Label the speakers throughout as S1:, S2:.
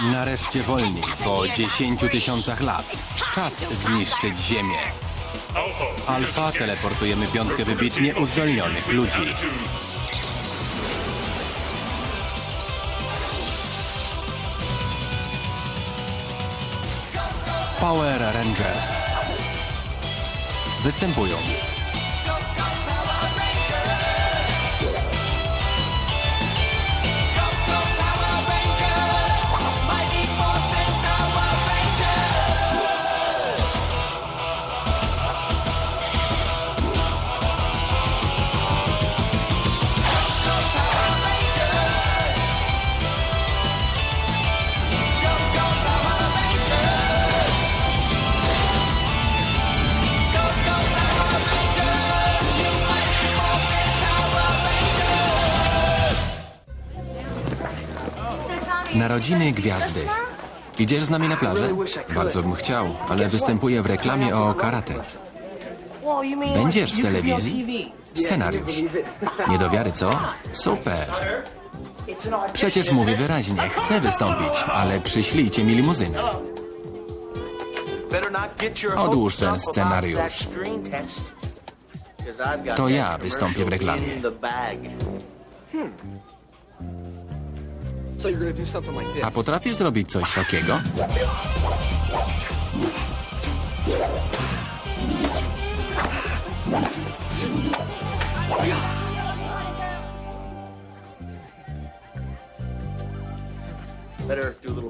S1: Nareszcie wolni, po 10 tysiącach lat. Czas zniszczyć Ziemię. Alfa teleportujemy piątkę wybitnie uzdolnionych ludzi. Power Rangers. Występują Narodziny Gwiazdy. Idziesz z nami na plażę? Bardzo bym chciał, ale występuję w reklamie o karate. Będziesz w telewizji? Scenariusz. Nie co? Super. Przecież mówię wyraźnie, chcę wystąpić, ale przyślijcie mi limuzynę.
S2: Odłóż ten scenariusz.
S1: To ja wystąpię w reklamie. A potrafisz zrobić coś takiego?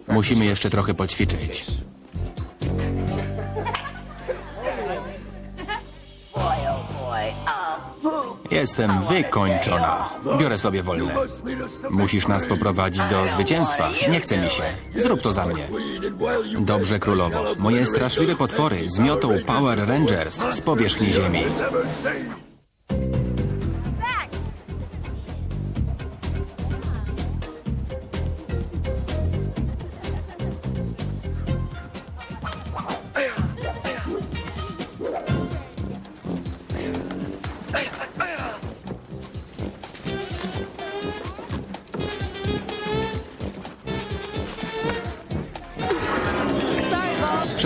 S1: Musimy jeszcze trochę poćwiczyć. Jestem wykończona. Biorę sobie wolne. Musisz nas poprowadzić do zwycięstwa. Nie chce mi się. Zrób to za mnie. Dobrze, królowo. Moje straszliwe potwory zmiotą Power Rangers z powierzchni ziemi.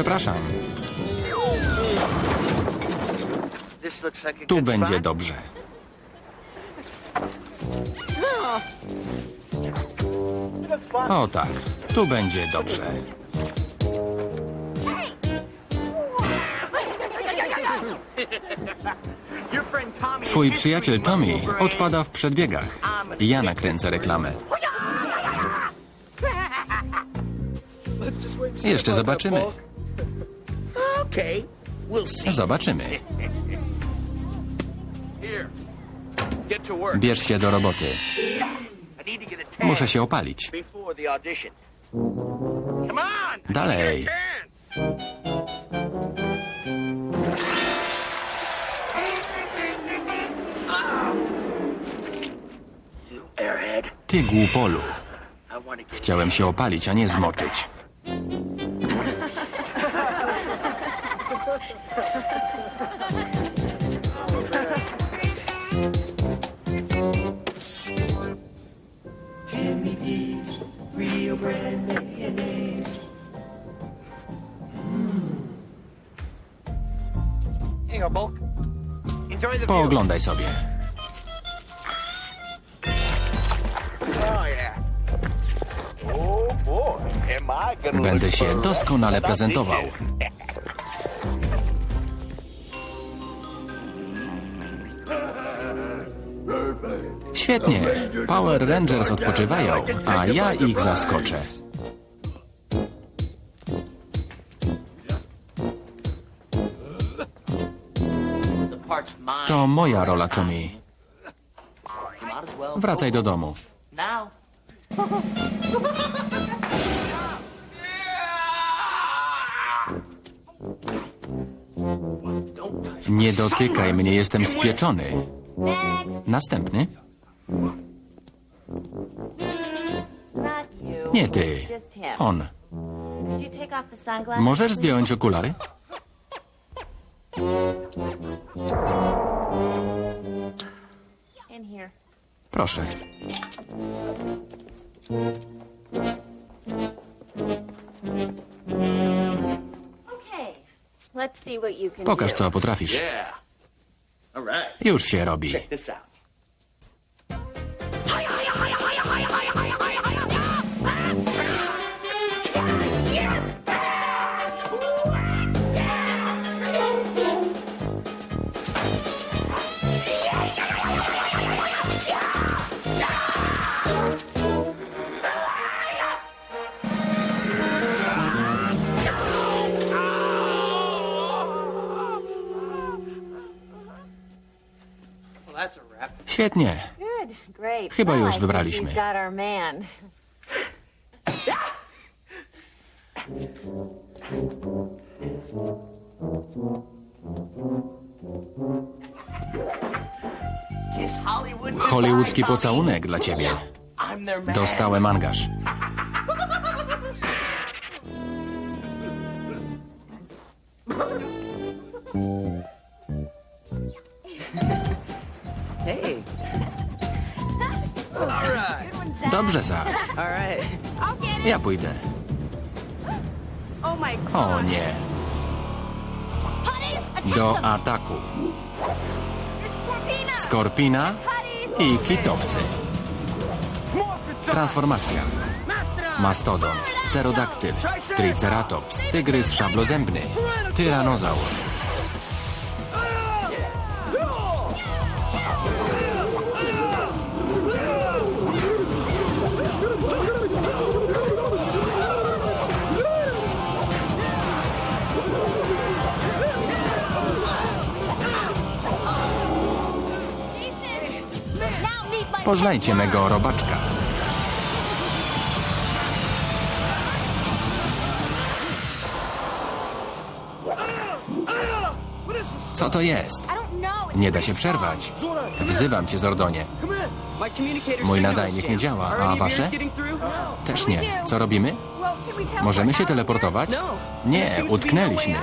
S1: Przepraszam. Tu będzie dobrze. O tak, tu będzie dobrze. Twój przyjaciel Tommy odpada w przedbiegach. Ja nakręcę reklamę. Jeszcze zobaczymy. Zobaczymy. Bierz się do roboty. Muszę się opalić. Dalej. Ty głupolu. Chciałem się opalić, a nie zmoczyć. Pooglądaj sobie. Będę się doskonale prezentował. Świetnie. Power Rangers odpoczywają, a ja ich zaskoczę. To moja rola, Tommy. Wracaj do domu. Nie dotykaj mnie, jestem spieczony. Następny? Nie ty. On. Możesz zdjąć okulary? Proszę. Pokaż, co potrafisz. Już się robi. Świetnie.
S3: Chyba już wybraliśmy.
S1: Hollywoodzki pocałunek dla ciebie. Dostałem angaż. Ja pójdę. O nie. Do ataku. Skorpina i kitowcy. Transformacja. Mastodont, pterodaktyl, triceratops, tygrys szablozębny, tyranozaur. Poznajcie mego robaczka. Co to jest? Nie da się przerwać. Wzywam cię, Zordonie. Mój nadajnik nie działa, a wasze? Też nie. Co robimy? Możemy się teleportować? Nie, utknęliśmy.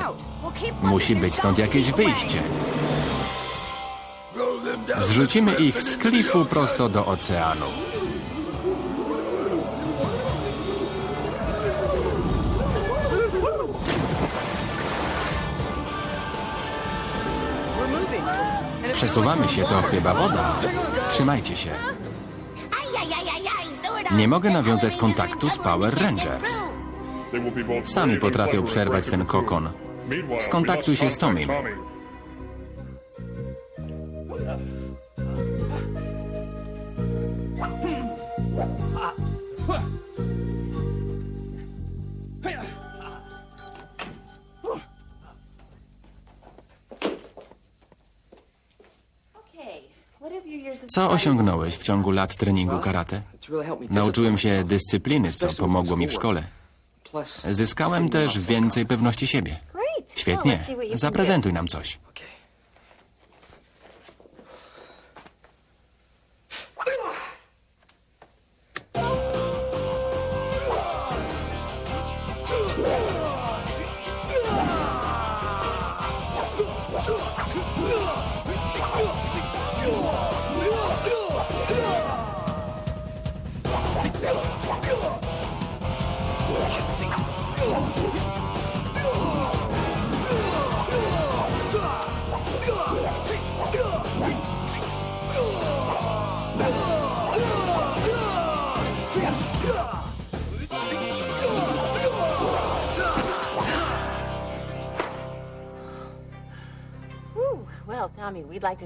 S1: Musi być stąd jakieś wyjście. Zrzucimy ich z klifu prosto do oceanu. Przesuwamy się, to chyba woda. Trzymajcie się. Nie mogę nawiązać kontaktu z Power Rangers. Sami potrafią przerwać ten kokon. Skontaktuj się z Tomim. Co osiągnąłeś w ciągu lat treningu karate? Nauczyłem się dyscypliny, co pomogło mi w szkole. Zyskałem też więcej pewności siebie. Świetnie. Zaprezentuj nam coś.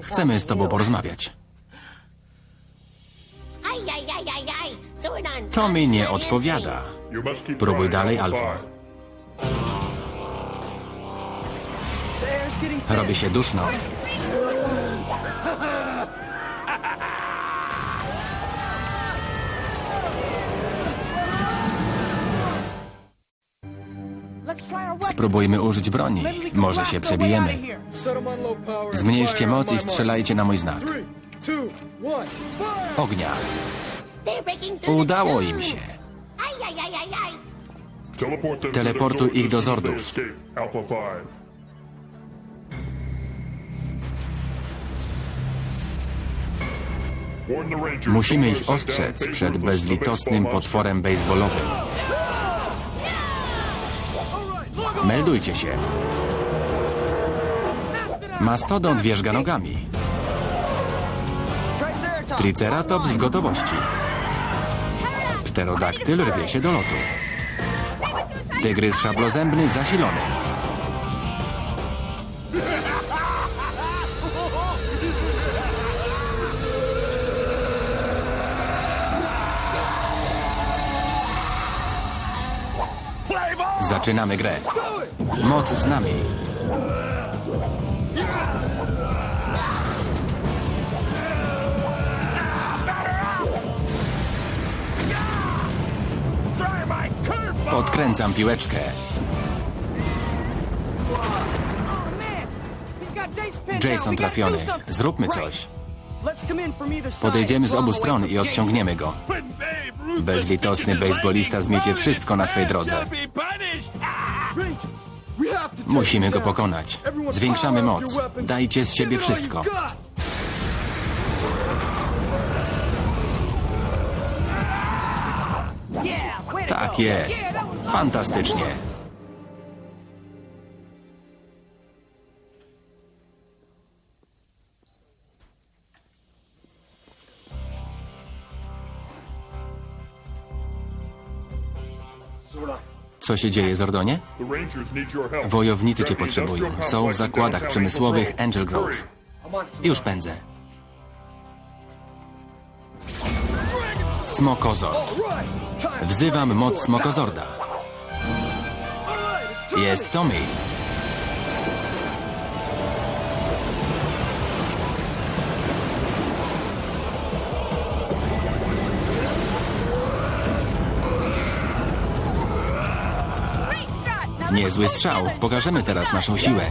S1: Chcemy z tobą porozmawiać. To mi nie odpowiada. Próbuj dalej, Alfa. Robi się duszno. Spróbujmy użyć broni. Może się przebijemy. Zmniejszcie moc i strzelajcie na mój znak. Ognia. Udało im się.
S2: Teleportuj ich do Zordów.
S1: Musimy ich ostrzec przed bezlitosnym potworem baseballowym. Meldujcie się. Mastodont wierzga nogami. Triceratops w gotowości. Pterodaktyl rwie się do lotu. Tygrys szablozębny zasilony. Zaczynamy grę. Moc z nami. Podkręcam piłeczkę. Jason trafiony. Zróbmy coś. Podejdziemy z obu stron i odciągniemy go. Bezlitosny bejsbolista zmiecie wszystko na swej drodze. Musimy go pokonać. Zwiększamy moc. Dajcie z siebie wszystko. Tak jest. Fantastycznie. Co się dzieje, Zordonie? Wojownicy cię potrzebują. Są w zakładach przemysłowych Angel Grove. Już pędzę. Smokozord. Wzywam moc Smokozorda. Jest Tommy. Niezły strzał. Pokażemy teraz naszą siłę.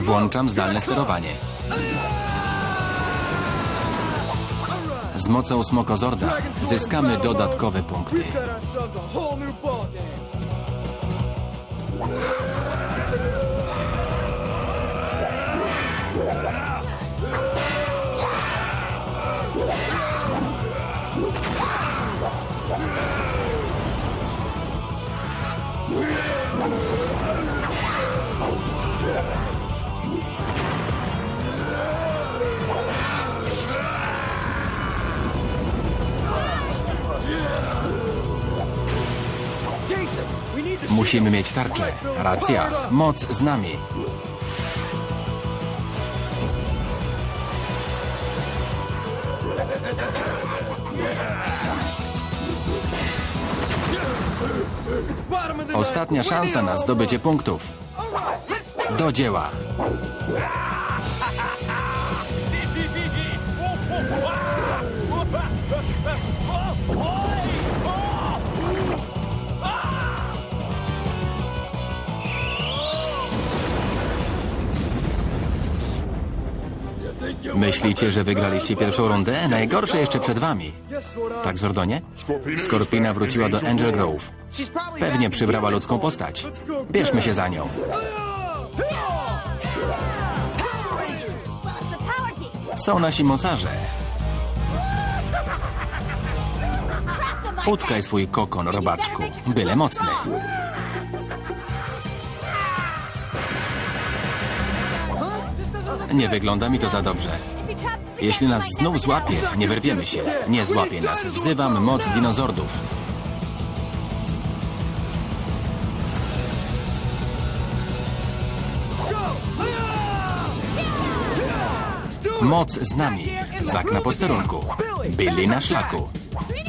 S1: Włączam zdalne sterowanie. Z mocą Smokozorda zyskamy dodatkowe punkty. Musimy mieć tarczę. Racja. Moc z nami. Ostatnia szansa na zdobycie punktów. Do dzieła. Myślicie, że wygraliście pierwszą rundę? Najgorsze jeszcze przed wami. Tak, Zordonie? Skorpina wróciła do Angel Grove. Pewnie przybrała ludzką postać. Bierzmy się za nią. Są nasi mocarze. Utkaj swój kokon, robaczku. Byle mocny. Nie wygląda mi to za dobrze. Jeśli nas znów złapie, nie wyrwiemy się. Nie złapie nas. Wzywam moc dinozordów. Moc z nami. Zak na posterunku. Billy na szlaku.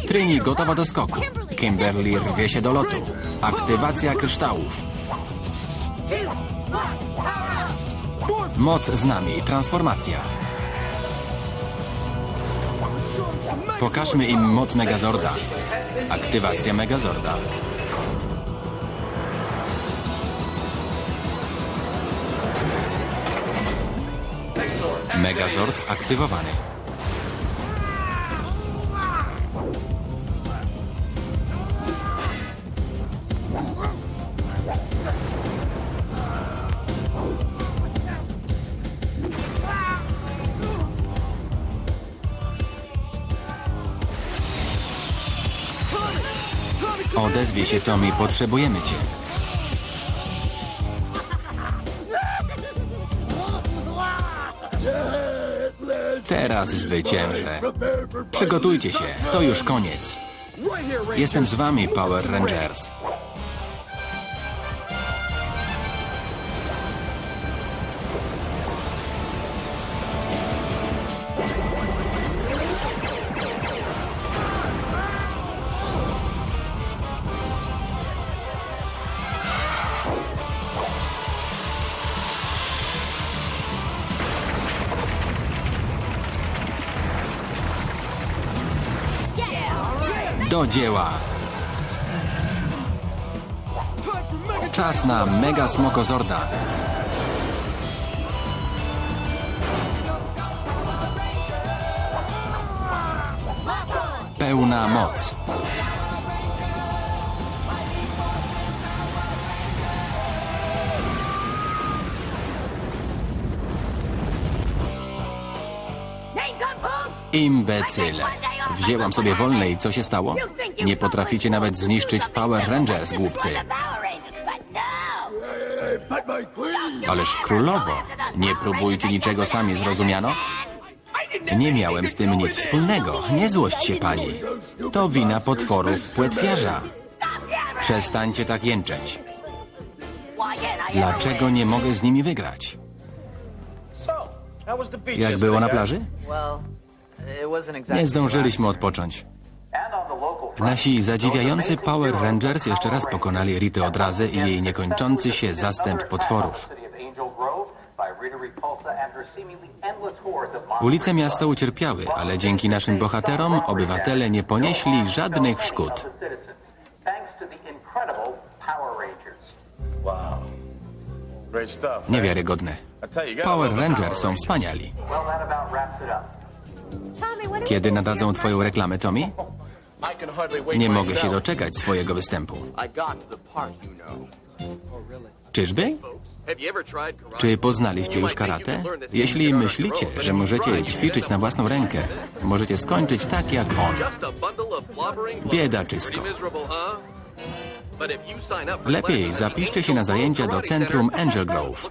S1: Trini gotowa do skoku. Kimberly rwie się do lotu. Aktywacja kryształów. Moc z nami. Transformacja. Pokażmy im moc Megazorda. Aktywacja Megazorda. Megazord aktywowany. Odezwie się Tommy, potrzebujemy cię. Teraz zwyciężę. Przygotujcie się, to już koniec. Jestem z wami, Power Rangers. Do dzieła! Czas na Mega Smokozorda. Pełna moc. Imbecyle. Wzięłam sobie wolne i co się stało? Nie potraficie nawet zniszczyć Power Rangers, głupcy. Ależ królowo, nie próbujcie niczego sami, zrozumiano? Nie miałem z tym nic wspólnego. Nie złość się pani. To wina potworów płetwiarza. Przestańcie tak jęczeć. Dlaczego nie mogę z nimi wygrać? Jak było na plaży? Nie zdążyliśmy odpocząć. Nasi zadziwiający Power Rangers jeszcze raz pokonali Ritę Odrazę i jej niekończący się zastęp potworów. Ulice miasta ucierpiały, ale dzięki naszym bohaterom obywatele nie ponieśli żadnych szkód. Niewiarygodne. Power Rangers są wspaniali. Kiedy nadadzą twoją reklamę, Tommy? Nie mogę się doczekać swojego występu. Czyżby? Czy poznaliście już karate? Jeśli myślicie, że możecie ćwiczyć na własną rękę, możecie skończyć tak jak on. Biedaczysko. Lepiej zapiszcie się na zajęcia do centrum Angel Grove.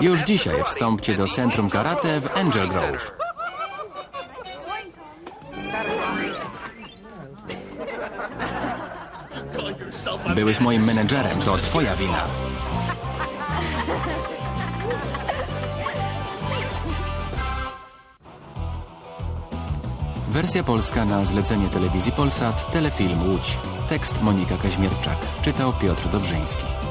S1: Już dzisiaj wstąpcie do centrum karate w Angel Grove. Byłeś moim menedżerem, to twoja wina. Wersja polska na zlecenie telewizji Polsat, telefilm Łódź. Tekst Monika Kaźmierczak. Czytał Piotr Dobrzyński.